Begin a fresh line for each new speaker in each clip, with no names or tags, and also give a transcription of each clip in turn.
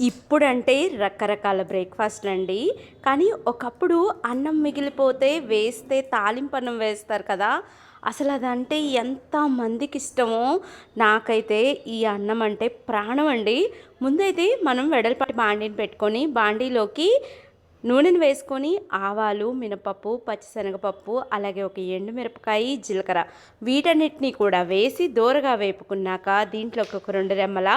ఇప్పుడంటే రకరకాల బ్రేక్ఫాస్ట్లు అండి కానీ ఒకప్పుడు అన్నం మిగిలిపోతే వేస్తే తాలింపన్నం వేస్తారు కదా. అసలు అదంటే ఎంత మందికి ఇష్టమో నాకైతే ఈ అన్నం అంటే ప్రాణం అండి ముందైతే మనం వెడల్పాటి బాండీని పెట్టుకొని బాండీలోకి నూనెను వేసుకొని ఆవాలు మినపప్పు పచ్చిశనగపప్పు అలాగే ఒక ఎండుమిరపకాయ జీలకర్ర వీటన్నిటిని కూడా వేసి దోరగా వేపుకున్నాక దీంట్లోకి ఒక రెండు రెమ్మల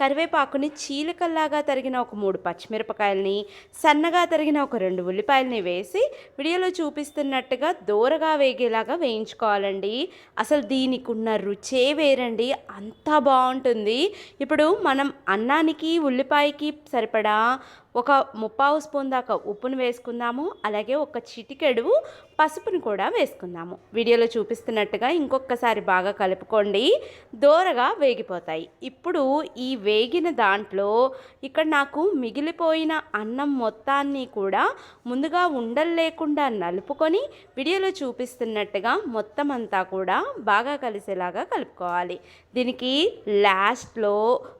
కరివేపాకుని చీలికల్లాగా తరిగిన ఒక మూడు పచ్చిమిరపకాయలని సన్నగా తరిగిన ఒక రెండు ఉల్లిపాయలని వేసి వీడియోలో చూపిస్తున్నట్టుగా దోరగా వేగేలాగా వేయించుకోవాలండి. అసలు దీనికి ఉన్న రుచే వేరండి. అంతా బాగుంటుంది. ఇప్పుడు మనం అన్నానికి ఉల్లిపాయకి సరిపడా ఒక ముప్పావు స్పూన్ దాకా ఉప్పును వేసుకుందాము అలాగే ఒక చిటికెడు పసుపును కూడా వేసుకుందాము. వీడియోలో చూపిస్తున్నట్టుగా ఇంకొకసారి బాగా కలుపుకోండి. దోరగా వేగిపోతాయి. ఇప్పుడు ఈ వేగిన దాంట్లో ఇక్కడ నాకు మిగిలిపోయిన అన్నం మొత్తాన్ని కూడా ముందుగా ఉండలు లేకుండా నలుపుకొని వీడియోలో చూపిస్తున్నట్టుగా మొత్తం అంతా కూడా బాగా కలిసేలాగా కలుపుకోవాలి. దీనికి లాస్ట్లో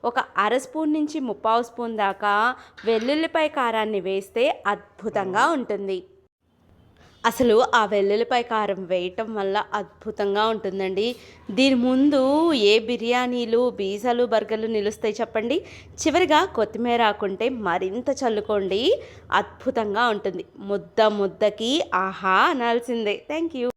ఒక అర స్పూన్ నుంచి ముప్పావు స్పూన్ దాకా వెల్లుల్లిపాయ కారాన్ని వేస్తే అద్భుతంగా ఉంటుంది. అసలు ఆ వెల్లుల్లిపాయ కారం వేయటం వల్ల అద్భుతంగా ఉంటుందండి. దీని ముందు ఏ బిర్యానీలు బీజాలు బర్గర్లు నిలుస్తాయి చెప్పండి? చివరిగా కొత్తిమీర ఆకుంటే మరింత చల్లుకోండి. అద్భుతంగా ఉంటుంది. ముద్ద ముద్దకి ఆహా అనాల్సిందే. Thank you